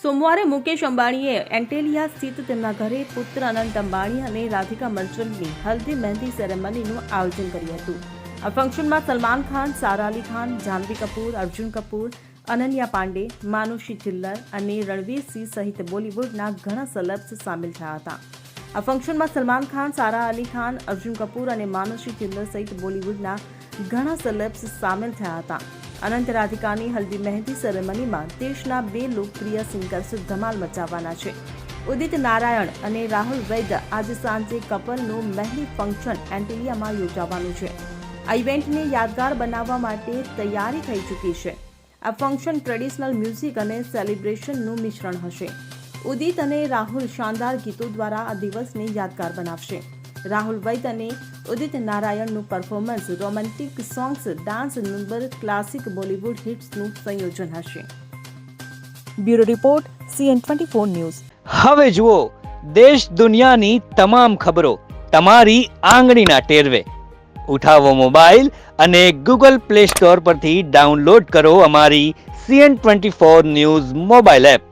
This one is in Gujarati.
સોમવારે મુકેશ અંબાણીએ એન્ટેલિયા સ્થિત તેમના ઘરે પુત્ર અનંત અંબાણી અને રાધિકા મર્ચન્ટની હલ્દી મહેંદી સેરેમનીનું આયોજન કર્યું હતું. આ ફંક્શનમાં સલમાન ખાન, સારા અલી ખાન જાહ્નવી કપૂર, અર્જુન કપૂર, અનન્યા પાંડે, માનુષી ચિલ્લર અને રણવીર સિંહ સહિત બોલિવૂડના ઘણા સેલેબ્સ સામેલ થયા હતા. આ ફંક્શનમાં સલમાન ખાન, સારા અલી ખાન, અર્જુન કપૂર અને માનુષી ચિલ્લર સહિત બોલિવૂડના ઘણા સેલેબ્સ સામેલ થયા હતા. અનંત રાધિકાની હલ્દી મહેંદી સેરેમનીમાં દેશના બે લોકપ્રિય સિંગર્સ ધમાલ મચાવવાના છે. ઉદિત નારાયણ અને રાહુલ વૈદ્ય આજે સાંજે કપલનું મહેંદી ફંક્શન એન્ટિલિયામાં યોજાવાનું છે. આ ઇવેન્ટને યાદગાર બનાવવા માટે તૈયારી થઈ ચૂકી છે. આ ફંક્શન ટ્રેડિશનલ મ્યુઝિક અને સેલિબ્રેશનનું મિશ્રણ હશે. ઉદિત અને રાહુલ શાનદાર ગીતો દ્વારા આ દિવસને યાદગાર બનાવશે. રાહુલ વૈદ અને Udit નારાયણનું performance romantic songs dance number classic Bollywood હિટ્સનું સંયોજન હશે. Bureau report CN twenty four news. હવે જુઓ દેશ દુનિયાની તમામ ખબરો તમારી આંગળીના ટેરવે. ઉઠાવો મોબાઈલ અને ગૂગલ પ્લે સ્ટોર પરથી ડાઉનલોડ કરો અમારી CN twenty four news mobile app.